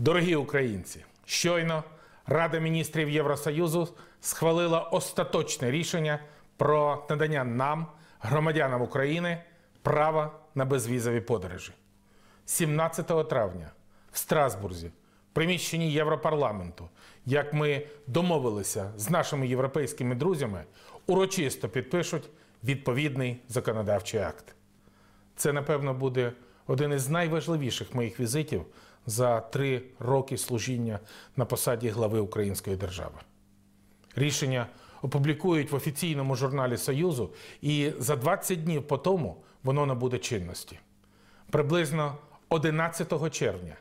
Дорогі українці, щойно Рада міністрів Євросоюзу схвалила остаточне рішення про надання нам, громадянам України, права на безвізові подорожі. 17 травня в Страсбурзі, приміщенні Європарламенту, як ми домовилися з нашими європейськими друзями, урочисто підпишуть відповідний законодавчий акт. Це, напевно, буде один із найважливіших моїх візитів за три роки служіння на посаді глави Української держави. Рішення опублікують в офіційному журналі Союзу, і за 20 днів по тому воно набуде чинності. Приблизно 11 червня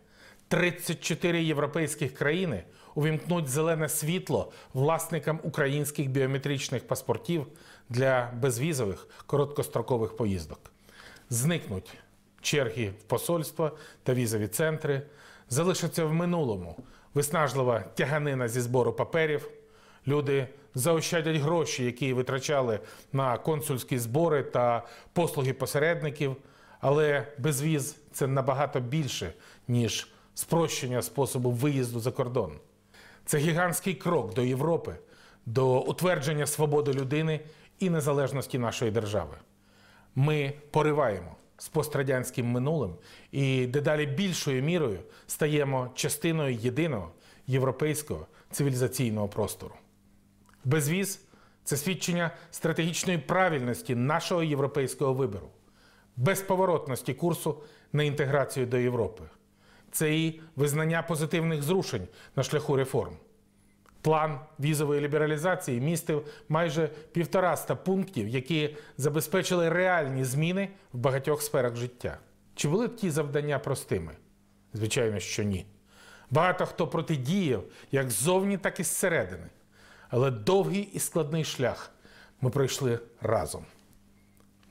34 європейських країни увімкнуть зелене світло власникам українських біометричних паспортів для безвізових короткострокових поїздок. Зникнуть черги в посольства та візові центри, залишиться в минулому виснажлива тяганина зі збору паперів. Люди заощадять гроші, які витрачали на консульські збори та послуги посередників. Але безвіз це набагато більше, ніж спрощення способу виїзду за кордон. Це гігантський крок до Європи, до утвердження свободи людини і незалежності нашої держави. Ми пориваємо з пострадянським минулим і дедалі більшою мірою стаємо частиною єдиного європейського цивілізаційного простору. Безвіз це свідчення стратегічної правильності нашого європейського вибору, безповоротності курсу на інтеграцію до Європи. Це і визнання позитивних зрушень на шляху реформ. План візової лібералізації містив майже півтораста пунктів, які забезпечили реальні зміни в багатьох сферах життя. Чи були б ті завдання простими? Звичайно, що ні. Багато хто протидіяв як ззовні, так і зсередини. Але довгий і складний шлях ми пройшли разом.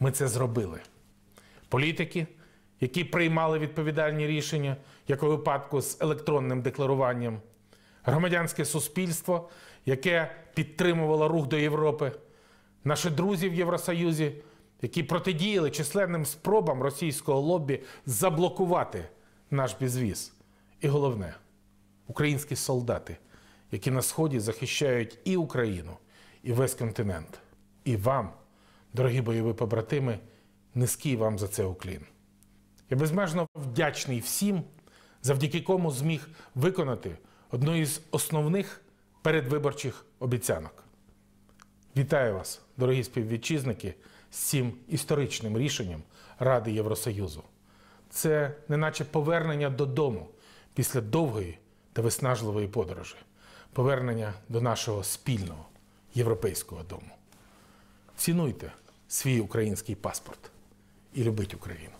Ми це зробили. Політики, які приймали відповідальні рішення, як у випадку з електронним декларуванням, громадянське суспільство, яке підтримувало рух до Європи, наші друзі в Євросоюзі, які протидіяли численним спробам російського лобі заблокувати наш безвіз. І головне, українські солдати, які на сході захищають і Україну, і весь континент. І вам, дорогі бойові побратими, низький вам за це уклін. Я безмежно вдячний всім, завдяки кому зміг виконати одну із основних передвиборчих обіцянок. Вітаю вас, дорогі співвітчизники, з цим історичним рішенням Ради Євросоюзу. Це неначе повернення додому після довгої та виснажливої подорожі, повернення до нашого спільного європейського дому. Цінуйте свій український паспорт і любіть Україну.